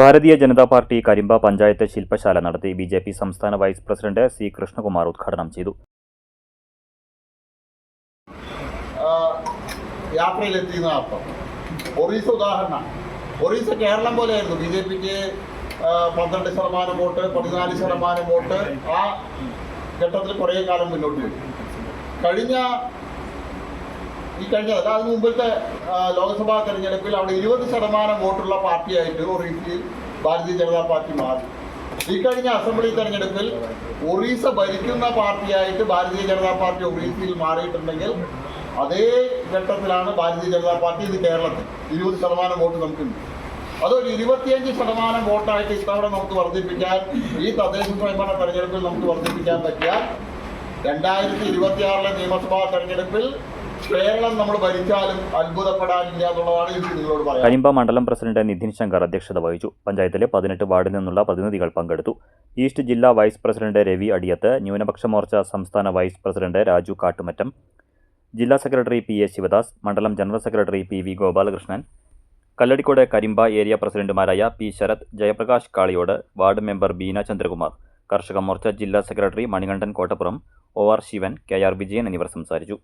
Bharatiya Janata party Karimba panchayat ശില്പശാല നടത്തി B J P സംസ്ഥാന വൈസ് പ്രസിഡന്റ് സി കൃഷ്ണകുമാർ ഉദ്ഘാടനം ചെയ്തു. ഒറീസ ഉദാഹരണം. കേരളം പോലെയായിരുന്നു. ബി ജെ പിക്ക് പന്ത്രണ്ട് ശതമാനം വോട്ട് പതിനാല് ശതമാനം വോട്ട് ആ ഘട്ടത്തിൽ കുറേ കാലം മുന്നോട്ട് പോയി. കഴിഞ്ഞ ഈ കഴിഞ്ഞ അതായത് മുമ്പത്തെ ലോക്സഭാ തെരഞ്ഞെടുപ്പിൽ അവിടെ ഇരുപത് ശതമാനം വോട്ടുള്ള പാർട്ടിയായിട്ട് ഒറീസയിൽ ഭാരതീയ ജനതാ പാർട്ടി മാറി. ഈ കഴിഞ്ഞ അസംബ്ലി തെരഞ്ഞെടുപ്പിൽ ഒറീസ ഭരിക്കുന്ന പാർട്ടിയായിട്ട് ഭാരതീയ ജനതാ പാർട്ടി ഒറീസയിൽ മാറിയിട്ടുണ്ടെങ്കിൽ അതേ ഘട്ടത്തിലാണ് ഭാരതീയ ജനതാ പാർട്ടി ഇത് കേരളത്തിൽ. ഇരുപത് ശതമാനം വോട്ട് നമുക്കുണ്ട് അതൊരു ഇരുപത്തിയഞ്ച് ശതമാനം വോട്ടായിട്ട് ഇത്തവണ നമുക്ക് വർദ്ധിപ്പിക്കാൻ ഈ തദ്ദേശ സ്വയംഭരണ തെരഞ്ഞെടുപ്പിൽ നമുക്ക് വർദ്ധിപ്പിക്കാൻ പറ്റിയാൽ രണ്ടായിരത്തി ഇരുപത്തിയാറിലെ നിയമസഭാ തെരഞ്ഞെടുപ്പിൽ കേരളം നമ്മൾ പറയാം കരിമ്പ മണ്ഡലം പ്രസിഡന്റ് നിധിൻ ശങ്കർ അധ്യക്ഷത വഹിച്ചു. പഞ്ചായത്തിലെ പതിനെട്ട് വാർഡിൽ നിന്നുള്ള പ്രതിനിധികൾ പങ്കെടുത്തു. ഈസ്റ്റ് ജില്ലാ വൈസ് പ്രസിഡന്റ് രവി അടിയത്ത് ന്യൂനപക്ഷ മോർച്ച സംസ്ഥാന വൈസ് പ്രസിഡന്റ് രാജു കാട്ടുമറ്റം ജില്ലാ സെക്രട്ടറി പി എ ശിവദാസ് മണ്ഡലം general secretary P V Gopalakrishnan Kalladikode Karimba area പ്രസിഡന്റുമാരായ P Sarath Jayaprakash Kaliyode ward member Beena Chandrakumar Karshaka Morcha ജില്ലാ secretary Manikandan Kottappuram O R Sivan K R Vijayan എന്നിവർ സംസാരിച്ചു.